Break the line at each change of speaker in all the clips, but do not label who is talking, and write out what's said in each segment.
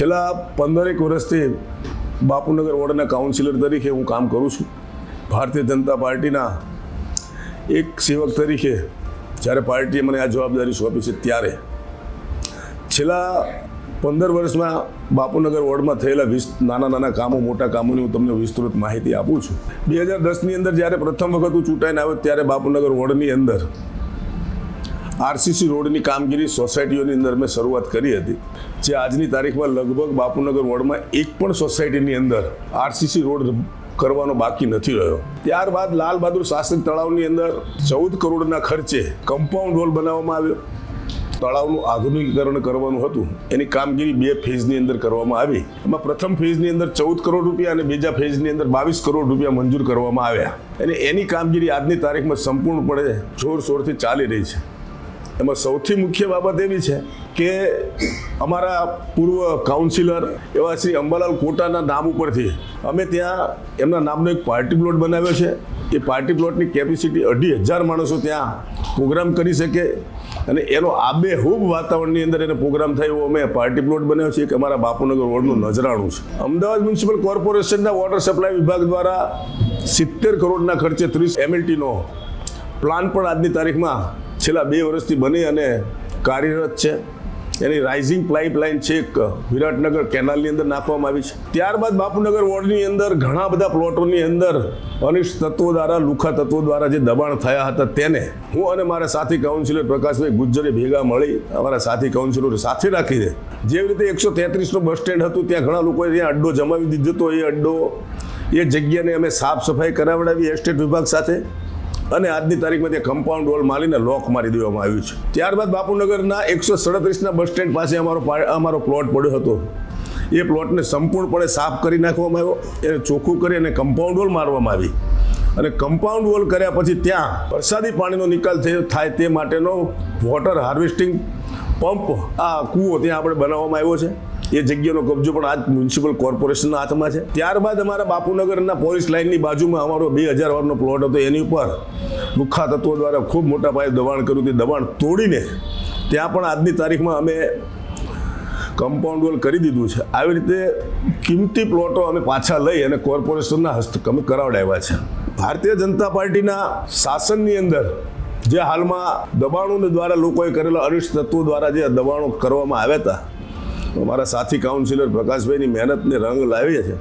છેલ્લા પંદરેક વર્ષથી બાપુનગર વોર્ડના કાઉન્સિલર તરીકે હું કામ કરું છું. ભારતીય જનતા પાર્ટીના એક સેવક તરીકે જ્યારે પાર્ટીએ મને આ જવાબદારી સોંપી છે ત્યારે. છેલ્લા પંદર વર્ષમાં બાપુનગર વોર્ડમાં થયેલા વીસ, નાના નાના કામો, મોટા કામોની હું તમને વિસ્તૃત માહિતી આપું છું. બે હજાર દસની અંદર જ્યારે પ્રથમ વખત હું ચૂંટાઈને આવ્યો ત્યારે બાપુનગર વોર્ડની અંદર આરસીસી રોડની કામગીરી સોસાયટીઓની અંદર મેં શરૂઆત કરી હતી. જે આજની તારીખમાં લગભગ બાપુનગર વોર્ડમાં એક પણ સોસાયટીની અંદર આરસીસી રોડ કરવાનો બાકી નથી રહ્યો. ત્યારબાદ લાલ બહાદુર શાસ્ત્રી તળાવની અંદર ચૌદ કરોડના ખર્ચે કમ્પાઉન્ડ વોલ બનાવવામાં આવ્યો. તળાવનું આધુનિકીકરણ કરવાનું હતું. એની કામગીરી બે ફેઝની અંદર કરવામાં આવી. એમાં પ્રથમ ફેઝની અંદર ચૌદ કરોડ રૂપિયા અને બીજા ફેઝની અંદર બાવીસ કરોડ રૂપિયા મંજૂર કરવામાં આવ્યા. અને એની કામગીરી આજની તારીખમાં સંપૂર્ણપણે જોરશોરથી ચાલી રહી છે. એમાં સૌથી મુખ્ય બાબત એવી છે કે અમારા પૂર્વ કાઉન્સિલર એવા શ્રી અંબાલાલ કોટાના નામ ઉપરથી અમે ત્યાં એમના નામનો એક પાર્ટી પ્લોટ બનાવ્યો છે. એ પાર્ટી પ્લોટની કેપેસિટી અઢી હજાર માણસો ત્યાં પ્રોગ્રામ કરી શકે અને એનો આબેહૂબ વાતાવરણની અંદર એનો પ્રોગ્રામ થાય અમે પાર્ટી પ્લોટ બનાવ્યો છે કે અમારા બાપુનગર રોડનું નજરાણું છે. અમદાવાદ મ્યુનિસિપલ કોર્પોરેશનના વોટર સપ્લાય વિભાગ દ્વારા સિત્તેર કરોડના ખર્ચે ત્રીસ એમએલટીનો પ્લાન પણ આજની તારીખમાં છેલ્લા બે વર્ષથી બની અને કાર્યરત છે. એની રાઇઝિંગ પાઇપલાઇન છે એક વિરાટનગર કેનાલની અંદર નાખવામાં આવી છે. ત્યારબાદ બાપુનગર વોર્ડની અંદર ઘણા બધા પ્લોટોની અંદર અનિષ્ટ તત્વો દ્વારા, લુખા તત્વો દ્વારા જે દબાણ થયા હતા તેને હું અને મારા સાથી કાઉન્સિલર પ્રકાશભાઈ ગુજ્જરે ભેગા મળી અમારા સાથી કાઉન્સિલરો સાથે રાખી દે જેવી રીતે એકસો તેત્રીસનું બસ સ્ટેન્ડ હતું, ત્યાં ઘણા લોકોએ ત્યાં અડ્ડો જમાવી દીધો હતો. એ અડ્ડો, એ જગ્યાને અમે સાફ સફાઈ કરાવડાવી એસ્ટેટ વિભાગ સાથે અને આજની તારીખમાં તે કમ્પાઉન્ડ વોલ મારીને લોક મારી દેવામાં આવ્યું છે. ત્યારબાદ બાપુનગરના એકસો સડત્રીસના બસ સ્ટેન્ડ પાસે અમારો અમારો પ્લોટ પડ્યો હતો. એ પ્લોટને સંપૂર્ણપણે સાફ કરી નાખવામાં આવ્યો. એને ચોખ્ખું કરી અને કમ્પાઉન્ડ વોલ મારવામાં આવી. અને કમ્પાઉન્ડ વોલ કર્યા પછી ત્યાં વરસાદી પાણીનો નિકાલ થયો. થાય તે માટેનો વોટર હાર્વેસ્ટિંગ પંપ આ કૂવો ત્યાં આપણે બનાવવામાં આવ્યો છે. એ જગ્યાનો કબજો પણ આજ મ્યુનિસિપલ કોર્પોરેશનના હાથમાં છે. ત્યારબાદ અમારા બાપુનગરના પોલીસ લાઇનની બાજુમાં અમારો બે હજાર વારનો પ્લોટ હતો. એની ઉપર લુખ્ખા તત્વો દ્વારા ખૂબ મોટા પાયે દબાણ કર્યું તે દબાણ તોડીને ત્યાં પણ આજની તારીખમાં અમે કમ્પાઉન્ડ વોલ કરી દીધું છે. આવી રીતે કિંમતી પ્લોટો અમે પાછા લઈ અને કોર્પોરેશનના હસ્તક અમે કરાવડાવ્યા છે. ભારતીય જનતા પાર્ટીના શાસનની અંદર જે હાલમાં દબાણો દ્વારા લોકોએ કરેલા અનિષ્ટ તત્વો દ્વારા જે દબાણો કરવામાં આવ્યા હતા અમારા સાથી કાઉન્સિલર પ્રકાશભાઈની મહેનતને રંગ લાવીએ છે.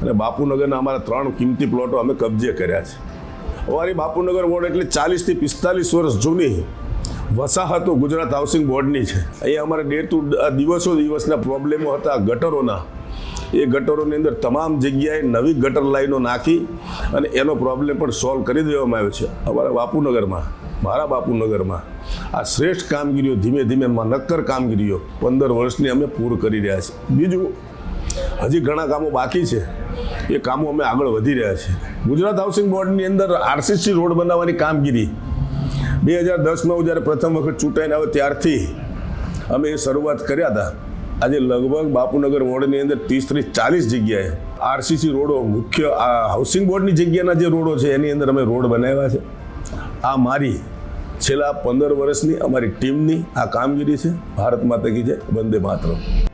અને બાપુનગરના અમારા ત્રણ કિંમતી પ્લોટો અમે કબજે કર્યા છે. અમારી બાપુનગર વોર્ડ એટલે ચાલીસથી પિસ્તાલીસ વર્ષ જૂની વસાહતો ગુજરાત હાઉસિંગ બોર્ડની છે. અહીંયા અમારે ડે ટુ દિવસો દિવસના પ્રોબ્લેમો હતા, ગટરોના. એ ગટરોની અંદર તમામ જગ્યાએ નવી ગટર લાઈનો નાખી અને એનો પ્રોબ્લેમ પણ સોલ્વ કરી દેવામાં આવ્યો છે અમારા બાપુનગરમાં. મારા બાપુનગરમાં. આ શ્રેષ્ઠ કામગીરીઓ ધીમે ધીમે નક્કર કામગીરીઓ પંદર વર્ષની અમે પૂર કરી રહ્યા છીએ. બીજું, હજી ઘણા કામો બાકી છે. એ કામો અમે આગળ વધી રહ્યા છીએ. ગુજરાત હાઉસિંગ બોર્ડની અંદર આરસીસી રોડ બનાવવાની કામગીરી. બે હજાર દસમાં જ્યારે પ્રથમ વખત ચૂંટાઈને આવ્યો ત્યારથી અમે એ શરૂઆત કર્યા હતા. આજે લગભગ બાપુનગર વોર્ડની અંદર ત્રીસ ત્રીસ ચાલીસ જગ્યાએ આરસીસી રોડો મુખ્ય આ હાઉસિંગ બોર્ડની જગ્યાના જે રોડો છે એની અંદર અમે રોડ બનાવ્યા છે. આ મારી છેલ્લા પંદર વર્ષની અમારી ટીમની આ કામગીરી છે. ભારત માતા કી જય. વંદે માતરમ.